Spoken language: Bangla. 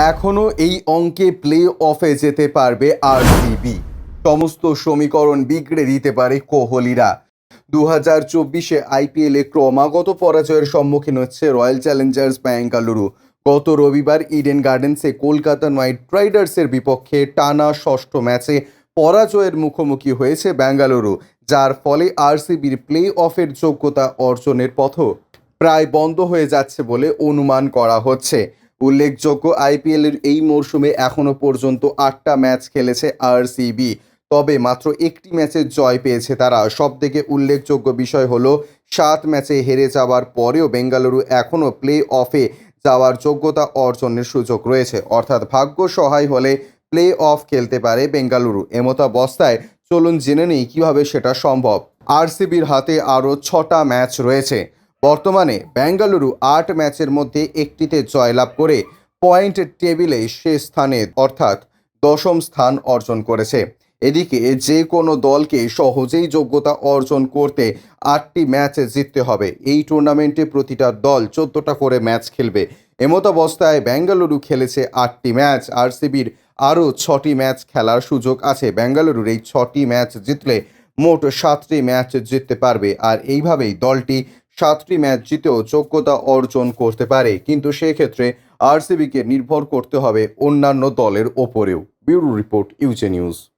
এখনও এই অঙ্কে প্লে অফে যেতে পারবে আরসিবি সমস্ত সমীকরণ বিগড়ে দিতে পারে কোহলিরা। দু হাজার চব্বিশে আইপিএলে ক্রমাগত পরাজয়ের সম্মুখীন হচ্ছে রয়্যাল চ্যালেঞ্জার্স ব্যাঙ্গালুরু গত রবিবার ইডেন গার্ডেন্সে কলকাতা নাইট রাইডার্সের বিপক্ষে টানা ষষ্ঠ ম্যাচে পরাজয়ের মুখোমুখি হয়েছে বেঙ্গালুরু যার ফলে আরসিবির প্লে অফের যোগ্যতা অর্জনের পথ প্রায় বন্ধ হয়ে যাচ্ছে বলে অনুমান করা হচ্ছে। উল্লেখযোগ্য আইপিএলের এই মরশুমে এখনও পর্যন্ত আটটা ম্যাচ খেলেছে আরসিবি। তবে মাত্র একটি ম্যাচে জয় পেয়েছে তারা। সবথেকে উল্লেখযোগ্য বিষয় হলো, সাত ম্যাচে হেরে যাওয়ার পরেও বেঙ্গালুরু এখনও প্লে অফে যাওয়ার যোগ্যতা অর্জনের সুযোগ রয়েছে। অর্থাৎ ভাগ্য সহায় হলে প্লে অফ খেলতে পারে বেঙ্গালুরু। এমতাবস্থায় চলুন জেনে নেই কীভাবে সেটা সম্ভব। আরসিবির হাতে আরও ছটা ম্যাচ রয়েছে। বর্তমানে বেঙ্গালুরু আট ম্যাচের মধ্যে একটিতে জয়লাভ করে পয়েন্ট টেবিলে সে স্থানে, অর্থাৎ দশম স্থান অর্জন করেছে। এদিকে যে কোনো দলকে সহজেই যোগ্যতা অর্জন করতে আটটি ম্যাচ জিততে হবে। এই টুর্নামেন্টে প্রতিটা দল চোদ্দোটা করে ম্যাচ খেলবে। এমতাবস্থায় বেঙ্গালুরু খেলেছে আটটি ম্যাচ। আরসিবির আরও ছটি ম্যাচ খেলার সুযোগ আছে। বেঙ্গালুরুর এই ছটি ম্যাচ জিতলে মোট সাতটি ম্যাচ জিততে পারবে। আর এইভাবেই দলটি সাতটি ম্যাচ জিতেও যোগ্যতা অর্জন করতে পারে। কিন্তু সেক্ষেত্রে আরসিবিকে নির্ভর করতে হবে অন্যান্য দলের ওপরেও। ব্যুরো রিপোর্ট, ইউজে নিউজ।